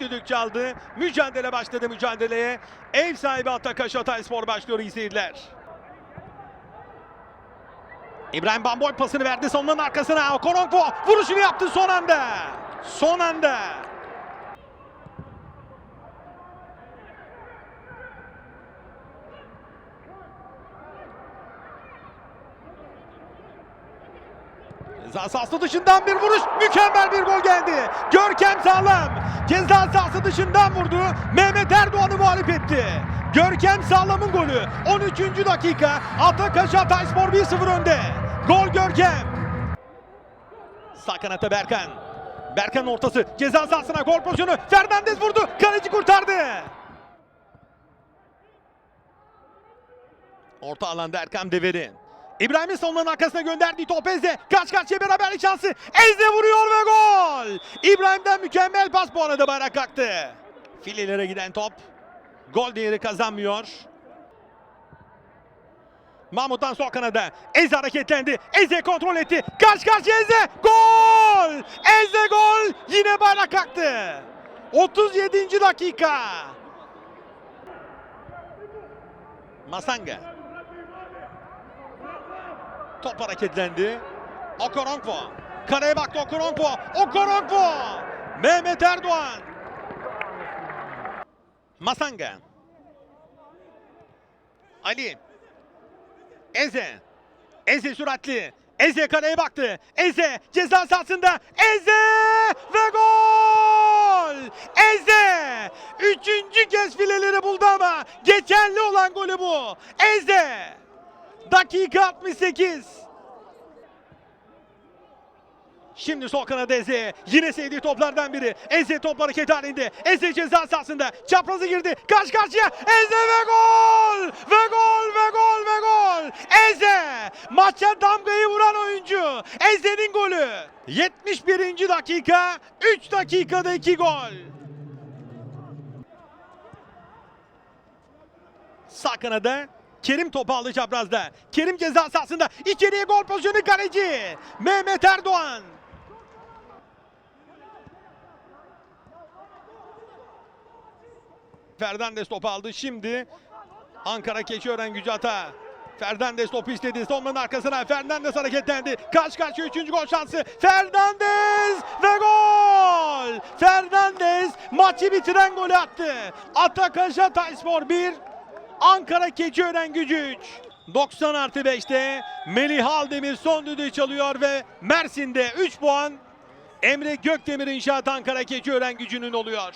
düdük çaldı. Mücadele başladı mücadeleye. Ev sahibi Atakaş Hatayspor başlıyor iyi seyirler. İbrahim Bamboy pasını verdi sonunun arkasına. Okoronkwo vuruşunu yaptı son anda. Son anda. Ceza sahası dışından bir vuruş. Mükemmel bir gol geldi. Görkem Sağlam. Ceza sahası dışından vurdu. Mehmet Erdoğan'ı mağlup etti. Görkem Sağlam'ın golü. 13. dakika. Atakaş Hatayspor 1-0 önde. Gol Görkem. Sağ kanata Berkan. Berkan'ın ortası. Ceza sahasına gol pozisyonu. Fernandez vurdu. Kaleci kurtardı. Orta alanda Erkam Deveri. İbrahim'in savunmanın arkasına gönderdiği top Eze. Kaç karşıya beraberlik şansı. Eze vuruyor ve gol. İbrahim'den mükemmel pas bu arada bayrak kalktı. Filelere giden top. Gol değeri kazanmıyor. Mahmut'tan sol kanada. Eze hareketlendi. Eze kontrol etti. Karşı karşıya Eze. Gol! Eze gol. Yine bayrak kalktı. 37. dakika. Masanga. Top hareketlendi. Okoronkwo. Kareye baktı Okoronkwo. Okoronkwo. Mehmet Erdoğan. Masanga. Ali. Eze. Eze süratli. Eze kareye baktı. Eze ceza sahasında. Eze ve gol! Eze! Üçüncü kez fileleri buldu ama geçerli olan golü bu. Eze! Dakika 68. Şimdi sol kanada Eze. Yine sevdiği toplardan biri. Eze top hareket halinde. Eze ceza sahasında. Çaprazı girdi. Karşı karşıya. Eze ve gol! Ve gol ve gol ve gol! Eze! Maça damgayı vuran oyuncu. Eze'nin golü. 71. dakika. 3 dakikada 2 gol. Sağ kanada Kerim topu aldı çaprazda. Kerim ceza sahasında. İçeriye gol pozisyonu kaleci. Mehmet Erdoğan. Fernandes topu aldı. Şimdi Ankara Keçiören gücü hata. Fernandes topu istedi. Sonmanın arkasına Fernandes hareketlendi. Karşı karşıya üçüncü gol şansı. Fernandes ve gol! Fernandes maçı bitiren golü attı. Atakaş Hatayspor 1, Ankara Keçiören gücü 3. 90 artı 5'te Melih Aldemir son düdüğü çalıyor ve Mersin'de 3 puan Emre Gökdemir İnşaat Ankara Keçiören gücünün oluyor.